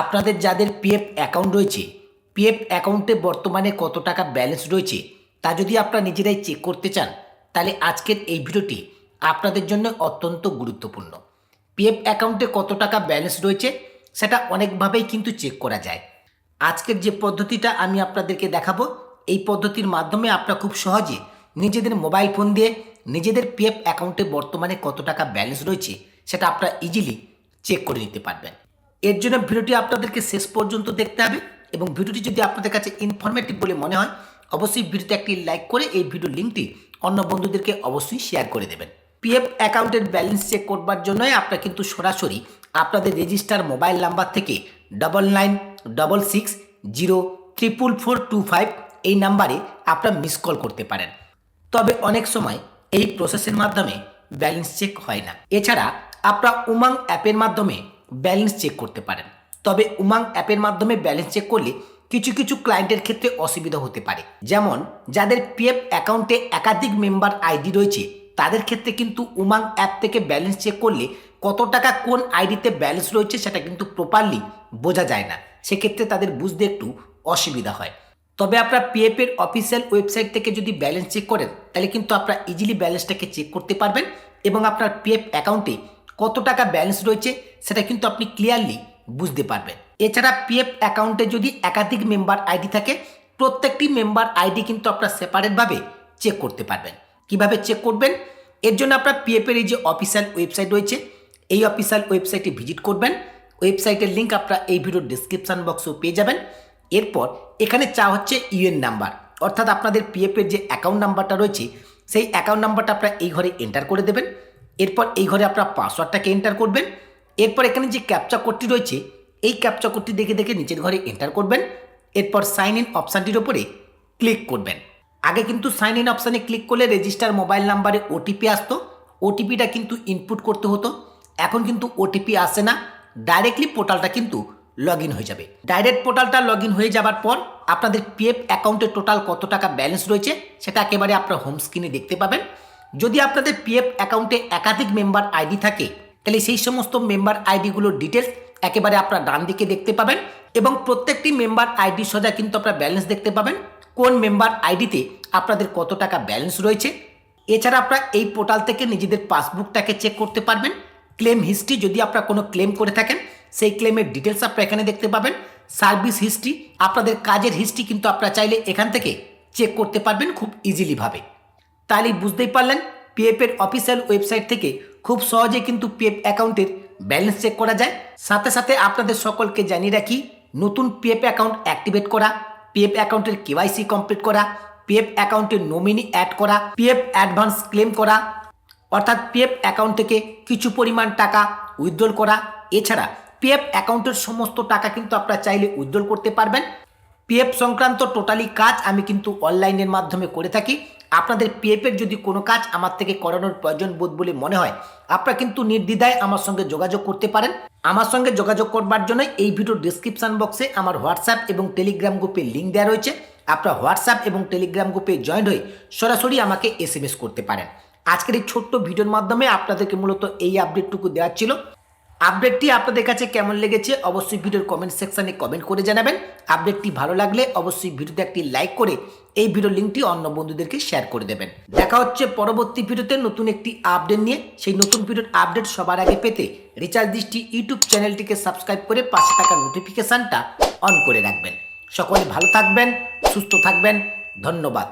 আপনাদের যাদের PF account রয়েছে পিএফ অ্যাকাউন্টে বর্তমানে কত টাকা ব্যালেন্স রয়েছে, তা যদি আপনারা নিজেরাই চেক করতে চান, তাহলে আজকের এই ভিডিওটি আপনাদের জন্য অত্যন্ত গুরুত্বপূর্ণ। পিএফ অ্যাকাউন্টে কত টাকা ব্যালেন্স রয়েছে, সেটা অনেকভাবেই কিন্তু চেক করা যায়। আজকের যে পদ্ধতিটা আমি আপনাদেরকে দেখাবো, এই পদ্ধতির মাধ্যমে আপনারা খুব সহজে নিজেদের মোবাইল ফোন দিয়ে নিজেদের পিএফ অ্যাকাউন্টে বর্তমানে কত টাকা ব্যালেন্স রয়েছে, সেটা আপনারা ইজিলি চেক করে নিতে পারবেন। এর জন্য ভিডিওটি আপনাদেরকে শেষ পর্যন্ত দেখতে হবে এবং ভিডিওটি যদি আপনাদের কাছে ইনফরমেটিভ বলে মনে হয়, অবশ্যই ভিডিওতে একটি লাইক করে এই ভিডিও লিঙ্কটি অন্য বন্ধুদেরকে অবশ্যই শেয়ার করে দেবেন। পিএফ অ্যাকাউন্টের ব্যালেন্স চেক করবার জন্যই আপনারা কিন্তু সরাসরি আপনাদের রেজিস্টার মোবাইল নাম্বার থেকে double nine double six zero triple four two five এই নাম্বারে আপনারা মিস কল করতে পারেন। তবে অনেক সময় এই প্রসেসের মাধ্যমে ব্যালেন্স চেক হয় না। এছাড়া আপনারা উমাং অ্যাপের মাধ্যমে ব্যালেন্স চেক করতে পারেন। তবে উমাং অ্যাপের মাধ্যমে ব্যালেন্স চেক করলে কিছু কিছু ক্লায়েন্টের ক্ষেত্রে অসুবিধা হতে পারে। যেমন, যাদের পিএফ অ্যাকাউন্টে একাধিক মেম্বার আইডি রয়েছে, তাদের ক্ষেত্রে কিন্তু উমাং অ্যাপ থেকে ব্যালেন্স চেক করলে কত টাকা কোন আইডিতে ব্যালেন্স রয়েছে সেটা কিন্তু প্রপারলি বোঝা যায় না। সেক্ষেত্রে তাদের বুঝতে একটু অসুবিধা হয়। তবে আপনার পিএফ এর অফিসিয়াল ওয়েবসাইট থেকে যদি ব্যালেন্স চেক করেন, তাহলে কিন্তু আপনারা ইজিলি ব্যালেন্সটাকে চেক করতে পারবেন এবং আপনার পিএফ অ্যাকাউন্টে কত টাকা ব্যালেন্স রয়েছে সেটা কিন্তু আপনি ক্লিয়ারলি বুঝতে পারবেন। এছাড়া পিএফ অ্যাকাউন্টে যদি একাধিক মেম্বার আইডি থাকে, প্রত্যেকটি মেম্বার আইডি কিন্তু আপনার সেপারেটভাবে চেক করতে পারবেন। কীভাবে চেক করবেন? এর জন্য আপনার পিএফ এর এই যে অফিসিয়াল ওয়েবসাইট রয়েছে, এই অফিসিয়াল ওয়েবসাইটে ভিজিট করবেন। ওয়েবসাইটের লিঙ্ক আপনারা এই ভিডিওর ডিসক্রিপশান বক্সেও পেয়ে যাবেন। এরপর এখানে চা হচ্ছে ইউএন নাম্বার অর্থাৎ আপনাদের পিএফ এর যে অ্যাকাউন্ট নাম্বারটা রয়েছে, সেই অ্যাকাউন্ট নাম্বারটা আপনারা এই ঘরে এন্টার করে দেবেন। এরপর এই ঘরে আপনার পাসওয়ার্ডটাকে এন্টার করবেন। এরপর এখানে যে ক্যাপচা কোডটি রয়েছে, এই ক্যাপচা কোডটি দেখে দেখে নিচের ঘরে এন্টার করবেন, এরপর সাইন ইন অপশানটির ওপরে ক্লিক করবেন। আগে কিন্তু সাইন ইন অপশানে ক্লিক করলে রেজিস্টার মোবাইল নাম্বারে ওটিপি আসতো ওটিপিটা কিন্তু ইনপুট করতে হতো। এখন কিন্তু ওটিপি আসে না ডাইরেক্টলি পোর্টালটা কিন্তু লগ হয়ে যাবে। ডাইরেক্ট পোর্টালটা লগ হয়ে যাবার পর আপনাদের পিএফ অ্যাকাউন্টে টোটাল কত টাকা ব্যালেন্স রয়েছে, সেটা একেবারে আপনার হোম স্ক্রিনে দেখতে পাবেন। যদি আপনাদের পিএফ অ্যাকাউন্টে একাধিক মেম্বার আইডি থাকে তাহলে সেই সমস্ত মেম্বার আইডিগুলোর ডিটেলস একেবারে আপনার ডান দিকে দেখতে পাবেন এবং প্রত্যেকটি মেম্বার আইডি সোজা কিন্তু আপনার ব্যালেন্স দেখতে পাবেন। কোন মেম্বার আইডিতে আপনাদের কত টাকা ব্যালেন্স রয়েছে। এছাড়া আপনারা এই পোর্টাল থেকে নিজেদের পাসবুকটাকে চেক করতে পারবেন। ক্লেম হিস্ট্রি যদি আপনারা কোনো ক্লেম করে থাকেন, সেই ক্লেমের ডিটেলস আপনারা এখানে দেখতে পাবেন। সার্ভিস হিস্ট্রি আপনাদের কাজের হিস্ট্রি কিন্তু আপনারা চাইলে এখান থেকে চেক করতে পারবেন খুব ইজিলিভাবে তাহলেই বুঝতেই পারলেন পিএফের অফিসিয়াল ওয়েবসাইট থেকে খুব সহজে কিন্তু পিএফ অ্যাকাউন্টের ব্যালেন্স চেক করা যায়। সাথে সাথে আপনাদের সকলকে জানিয়ে রাখি, নতুন পিএফ অ্যাকাউন্ট অ্যাক্টিভেট করা পিএফ অ্যাকাউন্টের কেওয়াইসি কমপ্লিট করা পিএফ অ্যাকাউন্টের নমিনি অ্যাড করা পিএফ অ্যাডভান্স ক্লেম করা, অর্থাৎ পিএফ অ্যাকাউন্ট থেকে কিছু পরিমাণ টাকা উইথড্রল করা। এছাড়া পিএফ অ্যাকাউন্টের সমস্ত টাকা কিন্তু আপনারা চাইলে উইথড্রল করতে পারবেন। পিএফ সংক্রান্ত টোটালি কাজ আমি কিন্তু অনলাইনের মাধ্যমে করে থাকি। আপনাদের পিএফের যদি কোনো কাজ আমার থেকে করানোর প্রয়োজন বোধ বলে মনে হয়, আপনারা কিন্তু নির্দ্বিধায় আমার সঙ্গে যোগাযোগ করতে পারেন। আমার সঙ্গে যোগাযোগ করবার জন্য এই ভিডিওর ডিসক্রিপশন বক্সে আমার হোয়াটসঅ্যাপ এবং টেলিগ্রাম গ্রুপে লিঙ্ক দেওয়া রয়েছে। আপনারা হোয়াটসঅ্যাপ এবং টেলিগ্রাম গ্রুপে জয়েন হয়ে সরাসরি আমাকে এস করতে পারেন। আজকের এই ছোট্ট ভিডিওর মাধ্যমে আপনাদেরকে মূলত এই আপডেটটুকু দেওয়ার ছিল। আপডেটটি আপনাদের কাছে কেমন লেগেছে অবশ্যই ভিডিওর কমেন্ট সেকশনে কমেন্ট করে জানাবেন। আপডেটটি ভালো লাগলে অবশ্যই ভিডিওতে একটি লাইক করে এই ভিডিও লিঙ্কটি অন্য বন্ধুদেরকে শেয়ার করে দেবেন। দেখা হচ্ছে পরবর্তী ভিডিওতে নতুন একটি আপডেট নিয়ে। সেই নতুন ভিডিওর আপডেট সবার আগে পেতে রিচার্জ দৃষ্টি ইউটিউব চ্যানেলটিকে সাবস্ক্রাইব করে পাশে থাকা নোটিফিকেশানটা অন করে রাখবেন। সকলে ভালো থাকবেন, সুস্থ থাকবেন। ধন্যবাদ।